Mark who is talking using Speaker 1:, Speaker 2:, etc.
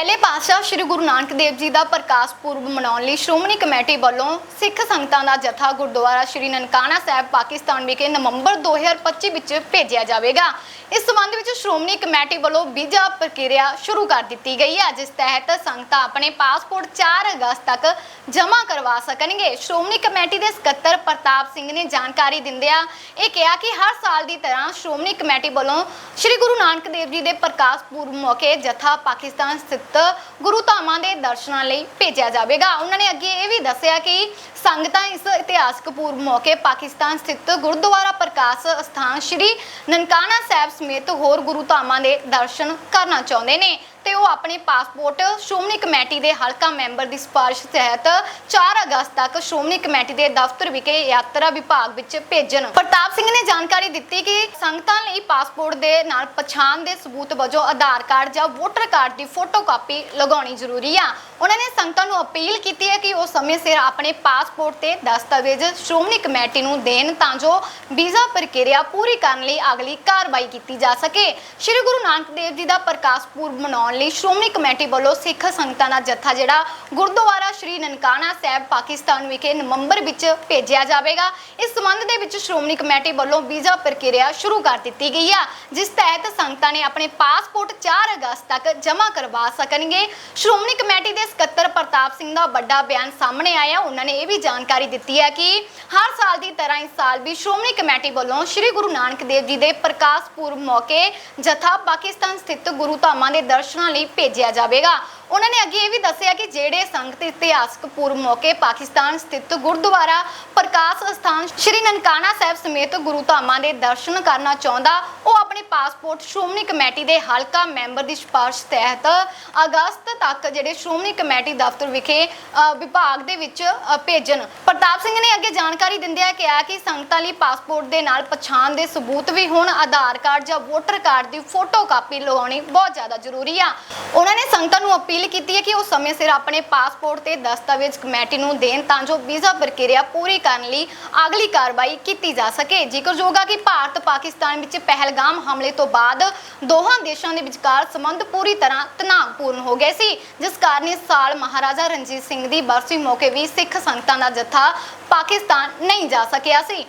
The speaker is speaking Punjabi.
Speaker 1: ਪਹਿਲੇ ਪਾਤਸ਼ਾਹ ਸ੍ਰੀ ਗੁਰੂ ਨਾਨਕ ਦੇਵ ਜੀ ਦਾ ਪ੍ਰਕਾਸ਼ ਪੁਰਬ ਮਨਾਉਣ ਲਈ ਸ਼੍ਰੋਮਣੀ ਕਮੇਟੀ ਵੱਲੋਂ ਸਿੱਖ ਸੰਗਤਾਂ ਦਾ ਜਥਾ ਗੁਰਦੁਆਰਾ ਸ੍ਰੀ ਨਨਕਾਣਾ ਸਾਹਿਬ, ਪਾਕਿਸਤਾਨ ਵਿਖੇ ਨਵੰਬਰ 2025 ਵਿੱਚ ਭੇਜਿਆ ਜਾਵੇਗਾ। ਇਸ ਸੰਬੰਧ ਵਿੱਚ ਸ਼੍ਰੋਮਣੀ ਕਮੇਟੀ ਵੱਲੋਂ ਵੀਜ਼ਾ ਪ੍ਰਕਿਰਿਆ ਸ਼ੁਰੂ ਕਰ ਦਿੱਤੀ ਗਈ ਹੈ, ਜਿਸ ਤਹਿਤ ਸੰਗਤਾਂ ਆਪਣੇ ਪਾਸਪੋਰਟ 4 ਅਗਸਤ ਤੱਕ ਜਮ੍ਹਾਂ ਕਰਵਾ ਸਕਣਗੇ। ਸ਼੍ਰੋਮਣੀ ਕਮੇਟੀ ਦੇ ਸਕੱਤਰ ਪ੍ਰਤਾਪ ਸਿੰਘ ਨੇ ਜਾਣਕਾਰੀ ਦਿੰਦਿਆਂ ਇਹ ਕਿਹਾ ਕਿ ਹਰ ਸਾਲ ਦੀ ਤਰ੍ਹਾਂ ਸ਼੍ਰੋਮਣੀ ਕਮੇਟੀ ਵੱਲੋਂ ਸ੍ਰੀ ਗੁਰੂ ਨਾਨਕ ਦੇਵ ਜੀ ਦੇ ਪ੍ਰਕਾਸ਼ ਪੁਰਬ ਮੌਕੇ ਜਥਾ ਪਾਕਿਸਤਾਨ ਸਥਿਤ ਗੁਰੂ ਧਾਮਾਂ ਦੇ ਦਰਸ਼ਨਾਂ ਲਈ ਭੇਜਿਆ ਜਾਵੇਗਾ। ਉਹਨਾਂ ਨੇ ਅੱਗੇ ਇਹ ਵੀ ਦੱਸਿਆ ਕਿ ਸੰਗਤਾਂ ਇਸ ਇਤਿਹਾਸਕ ਪੂਰਬ ਮੌਕੇ ਪਾਕਿਸਤਾਨ ਸਥਿਤ ਗੁਰਦੁਆਰਾ ਪ੍ਰਕਾਸ਼ ਅਸਥਾਨ ਸ੍ਰੀ ਨਨਕਾਣਾ ਸਾਹਿਬ ਸਮੇਤ ਹੋਰ ਗੁਰੂ ਧਾਮਾਂ ਦੇ ਦਰਸ਼ਨ ਕਰਨਾ ਚਾਹੁੰਦੇ ਨੇ ਤੇ ਉਹ ਆਪਣੇ ਪਾਸਪੋਰਟ ਸ਼੍ਰੋਮਣੀ ਕਮੇਟੀ ਦੇ ਹਲਕਾ ਮੈਂਬਰ ਦੀ ਸਿਫਾਰਿਸ਼ ਤਹਿਤ 4 ਅਗਸਤ ਤੱਕ ਸ਼੍ਰੋਮਣੀ ਕਮੇਟੀ ਦੇ ਦਫ਼ਤਰ ਵਿਖੇ ਯਾਤਰਾ ਵਿਭਾਗ ਵਿੱਚ ਭੇਜਣ। ਪ੍ਰਤਾਪ ਸਿੰਘ ਨੇ ਜਾਣਕਾਰੀ ਦਿੱਤੀ ਕਿ ਸੰਗਤਾਂ ਲਈ ਪਾਸਪੋਰਟ ਦੇ ਨਾਲ ਪਛਾਣ ਦੇ ਸਬੂਤ ਵਜੋਂ ਆਧਾਰ ਕਾਰਡ ਜਾਂ ਵੋਟਰ ਕਾਰਡ ਦੀ ਫੋਟੋਕਾਪੀ ਲਗਾਉਣੀ ਜ਼ਰੂਰੀ ਆ। ਉਹਨਾਂ ਨੇ ਸੰਗਤਾਂ ਨੂੰ ਅਪੀਲ ਕੀਤੀ ਹੈ ਕਿ ਉਹ ਸਮੇਂ ਸਿਰ ਆਪਣੇ ਪਾਸਪੋਰਟ ਤੇ ਦਸਤਾਵੇਜ਼ ਸ਼੍ਰੋਮਣੀ ਕਮੇਟੀ ਨੂੰ ਦੇਣ ਤਾਂ ਜੋ ਵੀਜ਼ਾ ਪ੍ਰਕਿਰਿਆ ਪੂਰੀ ਕਰਨ ਲਈ ਅਗਲੀ ਕਾਰਵਾਈ ਕੀਤੀ ਜਾ ਸਕੇ। ਸ੍ਰੀ ਗੁਰੂ ਨਾਨਕ ਦੇਵ ਜੀ ਦਾ ਪ੍ਰਕਾਸ਼ ਪੁਰਬ ਮਨਾਉਣ ਲਈ ਸ਼੍ਰੋਮਣੀ ਕਮੇਟੀ ਵੱਲੋਂ ਸਿੱਖ ਸੰਗਤਾਂ ਦਾ ਜੱਥਾ ਜਿਹੜਾ ਗੁਰਦੁਆਰਾ ਸ਼੍ਰੀ ਨਨਕਾਣਾ ਸਾਹਿਬ, ਪਾਕਿਸਤਾਨ ਵਿਖੇ ਨਵੰਬਰ ਵਿੱਚ ਭੇਜਿਆ ਜਾਵੇਗਾ। ਇਸ ਸੰਬੰਧ ਦੇ ਵਿੱਚ ਸ਼੍ਰੋਮਣੀ ਕਮੇਟੀ ਵੱਲੋਂ ਵੀਜ਼ਾ ਪ੍ਰਕਿਰਿਆ ਸ਼ੁਰੂ ਕਰ ਦਿੱਤੀ ਗਈ ਆ, ਜਿਸ ਤਹਿਤ ਸੰਗਤਾਂ ਨੇ ਆਪਣੇ ਪਾਸਪੋਰਟ 4 ਅਗਸਤ ਤੱਕ ਜਮ੍ਹਾਂ ਕਰਵਾ ਸਕਣਗੇ। ਸ਼੍ਰੋਮਣੀ ਕਮੇਟੀ ਦੇ ਸਕੱਤਰ ਪ੍ਰਤਾਪ ਸਿੰਘ ਦਾ ਵੱਡਾ ਬਿਆਨ ਸਾਹਮਣੇ ਆਇਆ, ਉਹਨਾਂ ਨੇ ਇਹ ਵੀ ਜਾਣਕਾਰੀ ਦਿੱਤੀ ਹੈ ਕਿ ਹਰ ਸਾਲ ਦੀ ਤਰ੍ਹਾਂ ਇਸ ਸਾਲ ਵੀ ਸ਼੍ਰੋਮਣੀ ਕਮੇਟੀ ਵੱਲੋਂ ਸ੍ਰੀ ਗੁਰੂ ਨਾਨਕ ਦੇਵ ਜੀ ਦੇ ਪ੍ਰਕਾਸ਼ ਪੁਰਬ ਮੌਕੇ ਜਥਾ ਪਾਕਿਸਤਾਨ ਸਥਿਤ ਗੁਰੂ ਧਾਮਾਂ ਦੇ ਦਰਸ਼ਨਾਂ ਲਈ ਭੇਜਿਆ ਜਾਵੇਗਾ। ਉਹਨਾਂ ਨੇ ਅੱਗੇ ਇਹ ਵੀ ਦੱਸਿਆ ਕਿ ਜਿਹੜੇ ਸੰਗਤ ਇਤਿਹਾਸਕ ਪੂਰਬ ਮੌਕੇ ਪਾਕਿਸਤਾਨ ਸਥਿਤ ਗੁਰਦੁਆਰਾ ਪ੍ਰਕਾਸ਼ ਅਸਥਾਨ ਸ਼੍ਰੀ ਨਨਕਾਣਾ ਸਾਹਿਬ ਸਮੇਤ ਗੁਰੂ ਧਾਮਾਂ ਦੇ ਦਰਸ਼ਨ ਕਰਨਾ ਚਾਹੁੰਦਾ, ਉਹ ਆਪਣੇ ਪਾਸਪੋਰਟ ਸ਼੍ਰੋਮਣੀ ਕਮੇਟੀ ਦੇ ਹਲਕਾ ਮੈਂਬਰ ਦੀ ਸਿਫਾਰਿਸ਼ ਤਹਿਤ ਅਗਸਤ ਤੱਕ ਜਿਹੜੇ ਸ਼੍ਰੋਮਣੀ ਕਮੇਟੀ ਦਫ਼ਤਰ ਵਿਖੇ ਵਿਭਾਗ ਦੇ ਵਿੱਚ ਭੇਜਣ। ਪ੍ਰਤਾਪ ਸਿੰਘ ਨੇ ਅੱਗੇ ਜਾਣਕਾਰੀ ਦਿੰਦਿਆਂ ਕਿਹਾ ਕਿ ਸੰਗਤਾਂ ਲਈ ਪਾਸਪੋਰਟ ਦੇ ਨਾਲ ਪਛਾਣ ਦੇ ਸਬੂਤ ਵੀ ਹੋਣ ਆਧਾਰ ਕਾਰਡ ਜਾਂ ਵੋਟਰ ਕਾਰਡ ਦੀ ਫੋਟੋ ਕਾਪੀ ਲਗਾਉਣੀ ਬਹੁਤ ਜ਼ਿਆਦਾ ਜ਼ਰੂਰੀ ਆ। ਉਹਨਾਂ ਨੇ ਸੰਗਤਾਂ ਨੂੰ ਅਪੀਲ ਕੀਤੀ ਹੈ ਕਿ ਉਹ ਸਮੇਂ ਸਿਰ ਆਪਣੇ ਪਾਸਪੋਰਟ ਤੇ ਦਸਤਾਵੇਜ਼ ਕਮੇਟੀ ਨੂੰ ਦੇਣ ਤਾਂ ਜੋ ਵੀਜ਼ਾ ਪ੍ਰਕਿਰਿਆ ਪੂਰੀ ਕਰਨ ਲਈ ਅਗਲੀ ਕਾਰਵਾਈ ਕੀਤੀ ਜਾ ਸਕੇ। ਜ਼ਿਕਰਯੋਗ ਆ ਕਿ ਭਾਰਤ ਪਾਕਿਸਤਾਨ ਵਿੱਚ ਪਹਿਲਗਾਮ ਹਮਲੇ ਤੋਂ ਬਾਅਦ ਦੋਹਾਂ ਦੇਸ਼ਾਂ ਦੇ ਵਿਚਕਾਰ ਸੰਬੰਧ ਪੂਰੀ ਤਰ੍ਹਾਂ ਤਣਾਅਪੂਰਨ ਹੋ ਗਏ ਸੀ, ਜਿਸ ਕਾਰਨ ਇਸ ਸਾਲ ਮਹਾਰਾਜਾ ਰਣਜੀਤ ਸਿੰਘ ਦੀ ਬਰਸੀ ਮੌਕੇ ਵੀ ਸਿੱਖ ਸੰਗਤਾਂ ਦਾ ਜੱਥਾ ਪਾਕਿਸਤਾਨ ਨਹੀਂ ਜਾ ਸਕਿਆ ਸੀ।